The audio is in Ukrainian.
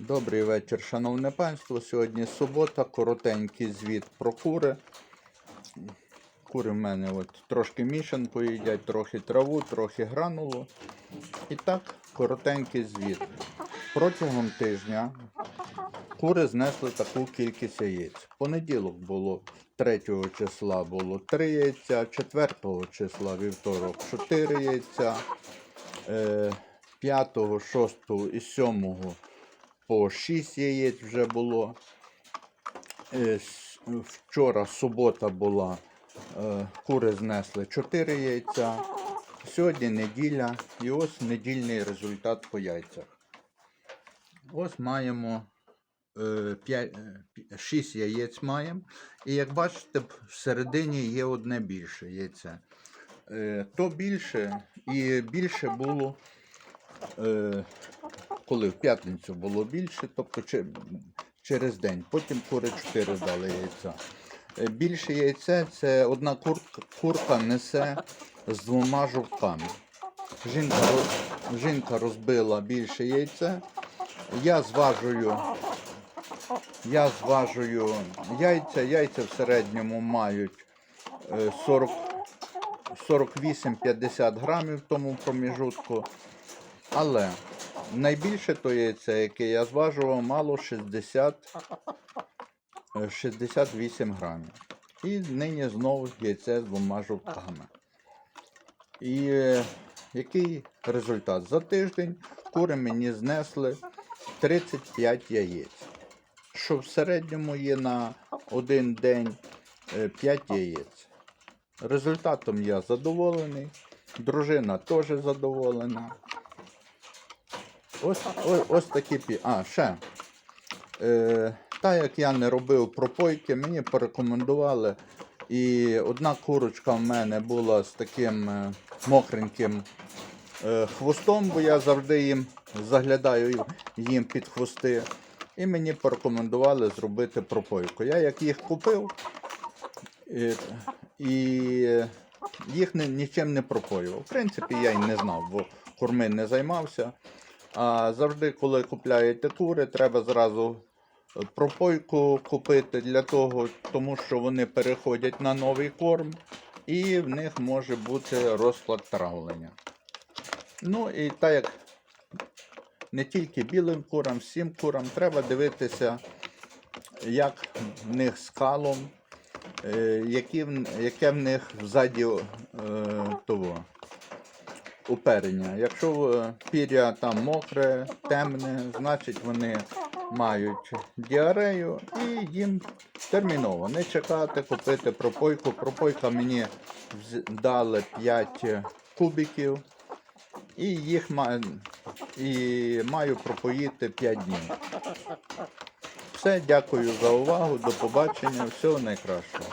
Добрий вечір, шановне панство. Сьогодні субота, коротенький звіт про кури. Кури в мене от трошки мішанку їдять, трохи траву, трохи гранулу. І так, коротенький звіт. Протягом тижня кури знесли таку кількість яєць. Понеділок було 3 числа було 3 яйця, 4 числа вівторок 4 яйця, е, 5, 6 і 7 по 6 яєць вже було. Е, Вчора субота була, е, кури знесли 4 яйця. Сьогодні неділя і ось недільний результат по яйцях. Ось маємо 6 яєць маємо. І як бачите, всередині є одне більше яйце. Е, То більше і більше було е, коли в п'ятницю було більше, тобто через день. Потім кури 4 дали яйця. Е, Більше яйця це одна курка, курка несе з двома жовтками. Жінка, жінка розбила більше яйця. Я зважую, я зважую яйця. Яйця в середньому мають е, 40, 48-50 грамів в тому проміжутку. Але найбільше то яйце, яке я зважував, мало 60, е, 68 грамів. І нині знову яйце з двома жовтками. І е, який результат? За тиждень кури мені знесли 35 яєць. Що в середньому є на один день е, 5 яєць. Результатом я задоволений. Дружина теж задоволена. Ось, ось, ось такі пі. А, ще. Е, так як я не робив пропойки, мені порекомендували. І одна курочка в мене була з таким е, мокреньким е, хвостом, бо я завжди їм заглядаю їм під хвости. І мені порекомендували зробити пропойку. Я як їх купив і, і їх нічим не пропоював. В принципі, я й не знав, бо корми не займався. А завжди, коли купляєте кури, треба зразу е, пропойку купити для того, тому що вони переходять на новий корм, і в них може бути розклад травлення. Ну і так як не тільки білим курам, всім курам треба дивитися, як в них з калом, е, яке в них ззаді е, уперення. Якщо е, пір'я там мокре, темне, значить вони мають діарею і їм терміново не чекати, купити пропойку. Пропойка мені дали 5 кубиків. І їх і маю пропоїти 5 днів. Все, дякую за увагу, до побачення, всього найкращого.